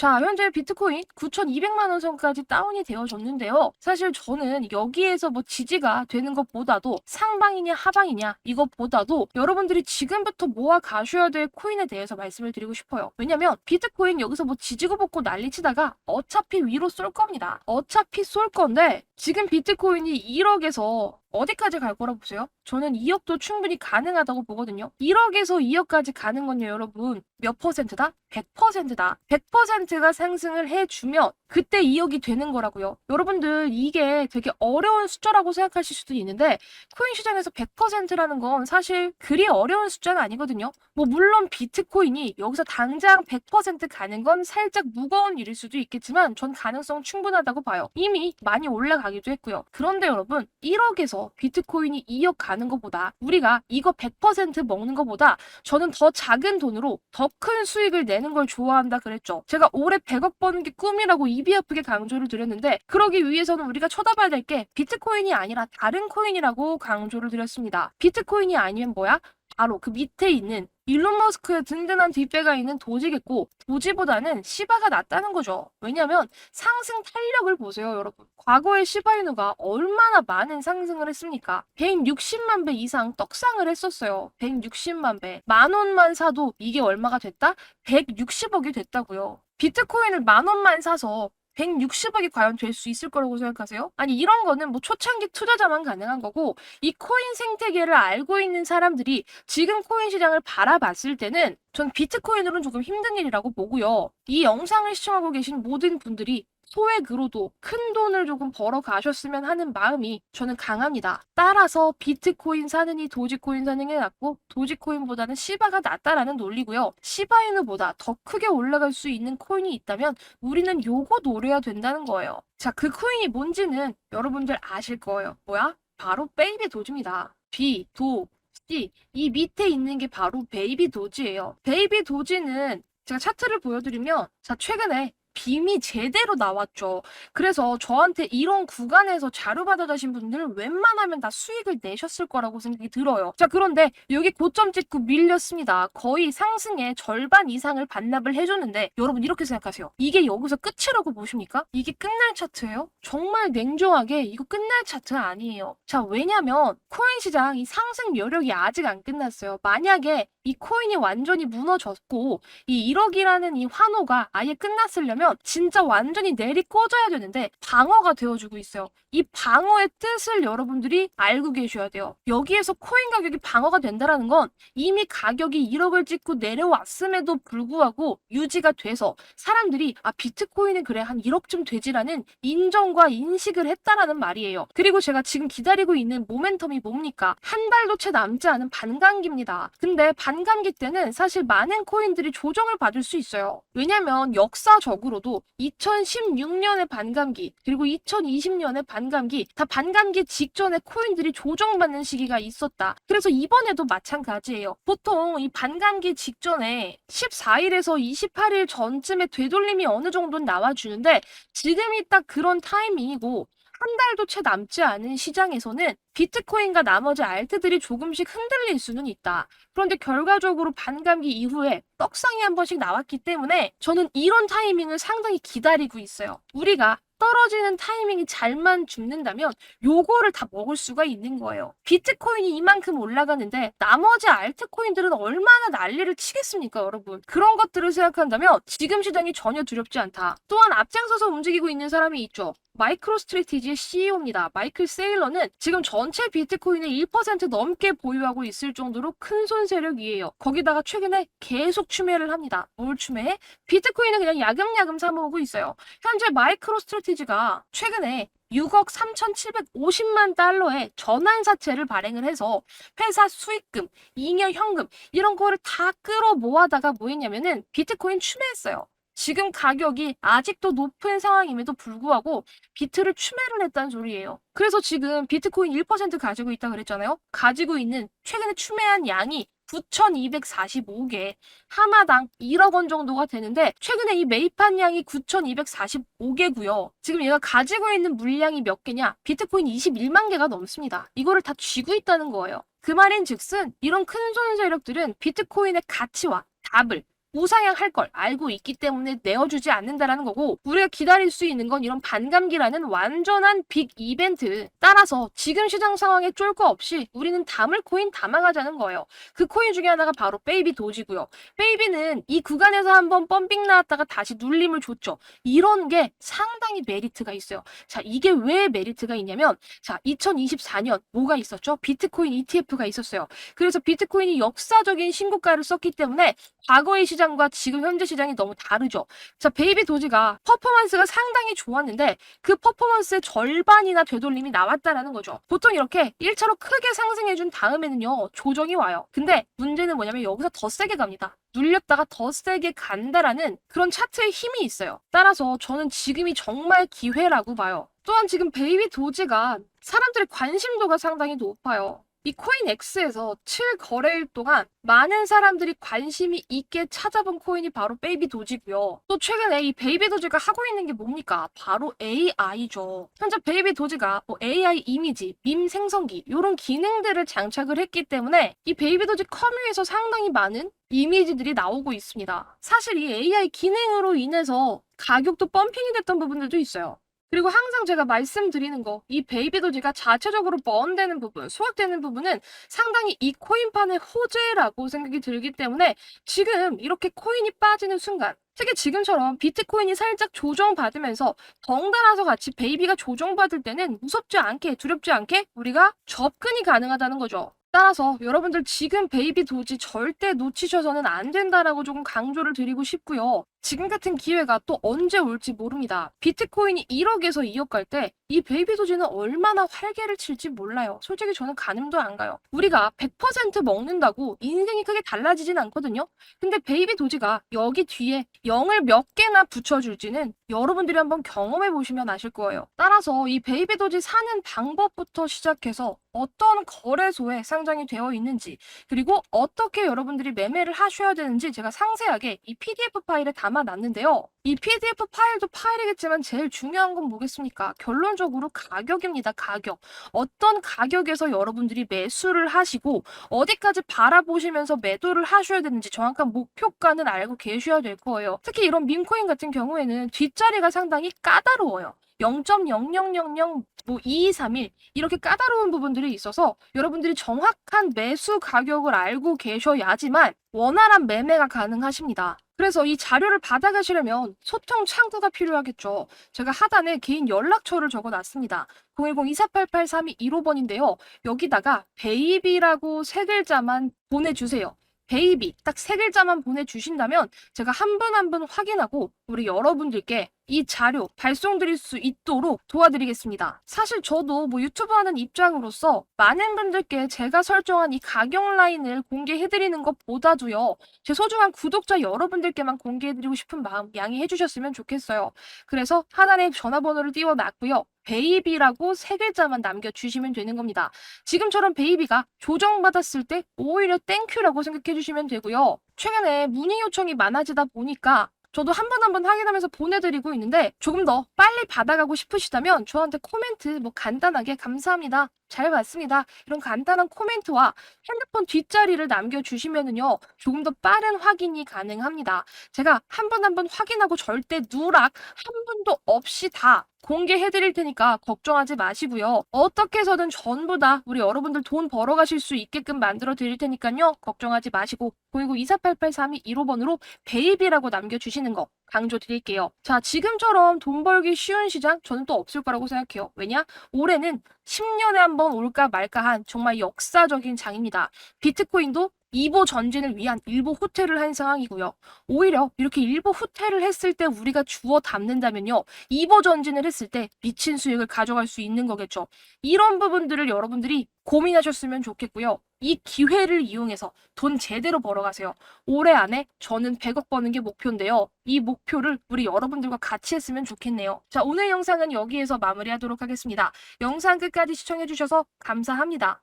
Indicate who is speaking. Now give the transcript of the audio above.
Speaker 1: 자, 현재 비트코인 9,200만 원 선까지 다운이 되어졌는데요. 사실 저는 여기에서 뭐 지지가 되는 것보다도 상방이냐 하방이냐 이것보다도 여러분들이 지금부터 모아 가셔야 될 코인에 대해서 말씀을 드리고 싶어요. 왜냐면 비트코인 여기서 뭐 지지고 볶고 난리치다가 어차피 위로 쏠 겁니다. 어차피 쏠 건데 지금 비트코인이 1억에서 어디까지 갈 거라고 보세요? 저는 2억도 충분히 가능하다고 보거든요. 1억에서 2억까지 가는 건요, 여러분. 몇 퍼센트다? 100%다. 100%가 상승을 해주면 그때 2억이 되는 거라고요. 여러분들 이게 되게 어려운 숫자라고 생각하실 수도 있는데 코인 시장에서 100%라는 건 사실 그리 어려운 숫자는 아니거든요. 뭐 물론 비트코인이 여기서 당장 100% 가는 건 살짝 무거운 일일 수도 있겠지만 전 가능성 충분하다고 봐요. 이미 많이 올라가기도 했고요. 그런데 여러분 1억에서 비트코인이 2억 가는 것보다 우리가 이거 100% 먹는 것보다 저는 더 작은 돈으로 더 큰 수익을 내는 걸 좋아한다 그랬죠. 제가 올해 100억 버는 게 꿈이라고 입이 아프게 강조를 드렸는데 그러기 위해서는 우리가 쳐다봐야 될 게 비트코인이 아니라 다른 코인이라고 강조를 드렸습니다. 비트코인이 아니면 뭐야? 바로 그 밑에 있는 일론 머스크의 든든한 뒷배가 있는 도지겠고 도지보다는 시바가 낫다는 거죠. 왜냐하면 상승 탄력을 보세요, 여러분. 과거에 시바이누가 얼마나 많은 상승을 했습니까? 160만 배 이상 떡상을 했었어요. 160만 배. 만 원만 사도 이게 얼마가 됐다? 160억이 됐다고요. 비트코인을 만 원만 사서 160억이 과연 될 수 있을 거라고 생각하세요? 아니 이런 거는 뭐 초창기 투자자만 가능한 거고 이 코인 생태계를 알고 있는 사람들이 지금 코인 시장을 바라봤을 때는 전 비트코인으로는 조금 힘든 일이라고 보고요. 이 영상을 시청하고 계신 모든 분들이 소액으로도 큰 돈을 조금 벌어 가셨으면 하는 마음이 저는 강합니다. 따라서 비트코인 사느니 도지코인 사는 게 낫고 도지코인보다는 시바가 낫다라는 논리고요. 시바이누보다 더 크게 올라갈 수 있는 코인이 있다면 우리는 요거 노려야 된다는 거예요. 자, 그 코인이 뭔지는 여러분들 아실 거예요. 뭐야? 바로 베이비 도지입니다. B, 도, C. 이 밑에 있는 게 바로 베이비 도지예요. 베이비 도지는 제가 차트를 보여드리면 자, 최근에 빔이 제대로 나왔죠. 그래서 저한테 이런 구간에서 자료 받아가신 분들은 웬만하면 다 수익을 내셨을 거라고 생각이 들어요. 자, 그런데 여기 고점 찍고 밀렸습니다. 거의 상승의 절반 이상을 반납을 해줬는데 여러분 이렇게 생각하세요. 이게 여기서 끝이라고 보십니까? 이게 끝날 차트예요? 정말 냉정하게 이거 끝날 차트 아니에요. 자, 왜냐면 코인 시장 이 상승 여력이 아직 안 끝났어요. 만약에 이 코인이 완전히 무너졌고 이 1억이라는 이 환호가 아예 끝났으려면 진짜 완전히 내리 꽂아야 되는데 방어가 되어주고 있어요. 이 방어의 뜻을 여러분들이 알고 계셔야 돼요. 여기에서 코인 가격이 방어가 된다라는 건 이미 가격이 1억을 찍고 내려왔음에도 불구하고 유지가 돼서 사람들이 아 비트코인은 그래 한 1억쯤 되지라는 인정과 인식을 했다라는 말이에요. 그리고 제가 지금 기다리고 있는 모멘텀이 뭡니까? 한 달도 채 남지 않은 반감기입니다. 근데 반 감기 때는 사실 많은 코인들이 조정을 받을 수 있어요. 왜냐면 역사적으로도 2016년의 반감기 그리고 2020년의 반감기 다 반감기 직전에 코인들이 조정받는 시기가 있었다. 그래서 이번에도 마찬가지예요. 보통 이 반감기 직전에 14일에서 28일 전쯤에 되돌림이 어느 정도는 나와주는데 지금이 딱 그런 타이밍이고 한 달도 채 남지 않은 시장에서는 비트코인과 나머지 알트들이 조금씩 흔들릴 수는 있다. 그런데 결과적으로 반감기 이후에 떡상이 한 번씩 나왔기 때문에 저는 이런 타이밍을 상당히 기다리고 있어요. 우리가 떨어지는 타이밍이 잘만 죽는다면 요거를 다 먹을 수가 있는 거예요. 비트코인이 이만큼 올라가는데 나머지 알트코인들은 얼마나 난리를 치겠습니까, 여러분? 그런 것들을 생각한다면 지금 시장이 전혀 두렵지 않다. 또한 앞장서서 움직이고 있는 사람이 있죠. 마이크로 스트레티지의 CEO입니다. 마이클 세일러는 지금 전체 비트코인의 1% 넘게 보유하고 있을 정도로 큰 손세력이에요. 거기다가 최근에 계속 추매를 합니다. 뭘 추매해? 비트코인을 그냥 야금야금 사모으고 있어요. 현재 마이크로 스트레티지가 최근에 6억 3,750만 달러의 전환사채를 발행을 해서 회사 수익금, 잉여 현금 이런 거를 다 끌어 모아다가 뭐 했냐면은 비트코인 추매했어요. 지금 가격이 아직도 높은 상황임에도 불구하고 비트를 추매를 했다는 소리예요. 그래서 지금 비트코인 1% 가지고 있다 그랬잖아요. 가지고 있는 최근에 추매한 양이 9,245개, 하나당 1억 원 정도가 되는데 최근에 이 매입한 양이 9,245개고요. 지금 얘가 가지고 있는 물량이 몇 개냐? 비트코인 21만 개가 넘습니다. 이거를 다 쥐고 있다는 거예요. 그 말인 즉슨 이런 큰 손 세력들은 비트코인의 가치와 답을 우상향할 걸 알고 있기 때문에 내어주지 않는다라는 거고 우리가 기다릴 수 있는 건 이런 반감기라는 완전한 빅 이벤트. 따라서 지금 시장 상황에 쫄 거 없이 우리는 담을 코인 담아가자는 거예요. 그 코인 중에 하나가 바로 베이비 도지고요. 베이비는 이 구간에서 한번 펌핑 나왔다가 다시 눌림을 줬죠. 이런 게 상당히 메리트가 있어요. 자 이게 왜 메리트가 있냐면 자 2024년 뭐가 있었죠? 비트코인 ETF가 있었어요. 그래서 비트코인이 역사적인 신고가를 썼기 때문에 과거의 시장 과 지금 현재 시장이 너무 다르죠. 자, 베이비 도지가 퍼포먼스가 상당히 좋았는데 그 퍼포먼스의 절반이나 되돌림이 나왔다라는 거죠. 보통 이렇게 1차로 크게 상승해준 다음에는요, 조정이 와요. 근데 문제는 뭐냐면 여기서 더 세게 갑니다. 눌렸다가 더 세게 간다라는 그런 차트의 힘이 있어요. 따라서 저는 지금이 정말 기회라고 봐요. 또한 지금 베이비 도지가 사람들의 관심도가 상당히 높아요. 이 코인 X에서 7거래일 동안 많은 사람들이 관심이 있게 찾아본 코인이 바로 베이비 도지고요. 또 최근에 이 베이비 도지가 하고 있는 게 뭡니까? 바로 AI죠. 현재 베이비 도지가 뭐 AI 이미지, 밈 생성기 이런 기능들을 장착을 했기 때문에 이 베이비 도지 커뮤에서 상당히 많은 이미지들이 나오고 있습니다. 사실 이 AI 기능으로 인해서 가격도 펌핑이 됐던 부분들도 있어요. 그리고 항상 제가 말씀드리는 거, 이 베이비 도지가 자체적으로 번되는 부분, 소각되는 부분은 상당히 이 코인판의 호재라고 생각이 들기 때문에 지금 이렇게 코인이 빠지는 순간, 특히 지금처럼 비트코인이 살짝 조정받으면서 덩달아서 같이 베이비가 조정받을 때는 무섭지 않게, 두렵지 않게 우리가 접근이 가능하다는 거죠. 따라서 여러분들 지금 베이비 도지 절대 놓치셔서는 안 된다라고 조금 강조를 드리고 싶고요. 지금 같은 기회가 또 언제 올지 모릅니다. 비트코인이 1억에서 2억 갈 때 이 베이비 도지는 얼마나 활개를 칠지 몰라요. 솔직히 저는 가늠도 안 가요. 우리가 100% 먹는다고 인생이 크게 달라지진 않거든요. 근데 베이비 도지가 여기 뒤에 0을 몇 개나 붙여줄지는 여러분들이 한번 경험해 보시면 아실 거예요. 따라서 이 베이비 도지 사는 방법부터 시작해서 어떤 거래소에 상장이 되어 있는지 그리고 어떻게 여러분들이 매매를 하셔야 되는지 제가 상세하게 이 PDF 파일에 담 아놨는데요. 이 PDF 파일도 파일이겠지만 제일 중요한 건 뭐겠습니까? 결론적으로 가격입니다. 가격. 어떤 가격에서 여러분들이 매수를 하시고 어디까지 바라보시면서 매도를 하셔야 되는지 정확한 목표가는 알고 계셔야 될 거예요. 특히 이런 민코인 같은 경우에는 뒷자리가 상당히 까다로워요. 0.0000 뭐 2231 이렇게 까다로운 부분들이 있어서 여러분들이 정확한 매수 가격을 알고 계셔야지만 원활한 매매가 가능하십니다. 그래서 이 자료를 받아가시려면 소통 창구가 필요하겠죠. 제가 하단에 개인 연락처를 적어놨습니다. 010-2488-3215번인데요. 여기다가 베이비라고 세 글자만 보내주세요. 베이비 딱 세 글자만 보내주신다면 제가 한 분 한 분 확인하고 우리 여러분들께 이 자료 발송드릴 수 있도록 도와드리겠습니다. 사실 저도 뭐 유튜브 하는 입장으로서 많은 분들께 제가 설정한 이 가격 라인을 공개해드리는 것보다도요, 제 소중한 구독자 여러분들께만 공개해드리고 싶은 마음 양해해 주셨으면 좋겠어요. 그래서 하단에 전화번호를 띄워놨고요. 베이비라고 세 글자만 남겨주시면 되는 겁니다. 지금처럼 베이비가 조정받았을 때 오히려 땡큐라고 생각해 주시면 되고요. 최근에 문의 요청이 많아지다 보니까 저도 한 번 한 번 확인하면서 보내드리고 있는데 조금 더 빨리 받아가고 싶으시다면 저한테 코멘트 뭐 간단하게 감사합니다. 잘 봤습니다. 이런 간단한 코멘트와 핸드폰 뒷자리를 남겨주시면은요 조금 더 빠른 확인이 가능합니다. 제가 한 번 한 번 확인하고 절대 누락 한 분도 없이 다 공개해드릴 테니까 걱정하지 마시고요. 어떻게 해서든 전부 다 우리 여러분들 돈 벌어가실 수 있게끔 만들어 드릴 테니까요. 걱정하지 마시고 010-2488-3215번으로 베이비라고 남겨주시는 거 강조 드릴게요. 자, 지금처럼 돈 벌기 쉬운 시장 저는 또 없을 거라고 생각해요. 왜냐? 올해는 10년에 한 번 올까 말까 한 정말 역사적인 장입니다. 비트코인도 이보 전진을 위한 일보 후퇴를 한 상황이고요. 오히려 이렇게 일보 후퇴를 했을 때 우리가 주워 담는다면요. 이보 전진을 했을 때 미친 수익을 가져갈 수 있는 거겠죠. 이런 부분들을 여러분들이 고민하셨으면 좋겠고요. 이 기회를 이용해서 돈 제대로 벌어가세요. 올해 안에 저는 100억 버는 게 목표인데요. 이 목표를 우리 여러분들과 같이 했으면 좋겠네요. 자, 오늘 영상은 여기에서 마무리하도록 하겠습니다. 영상 끝까지 시청해주셔서 감사합니다.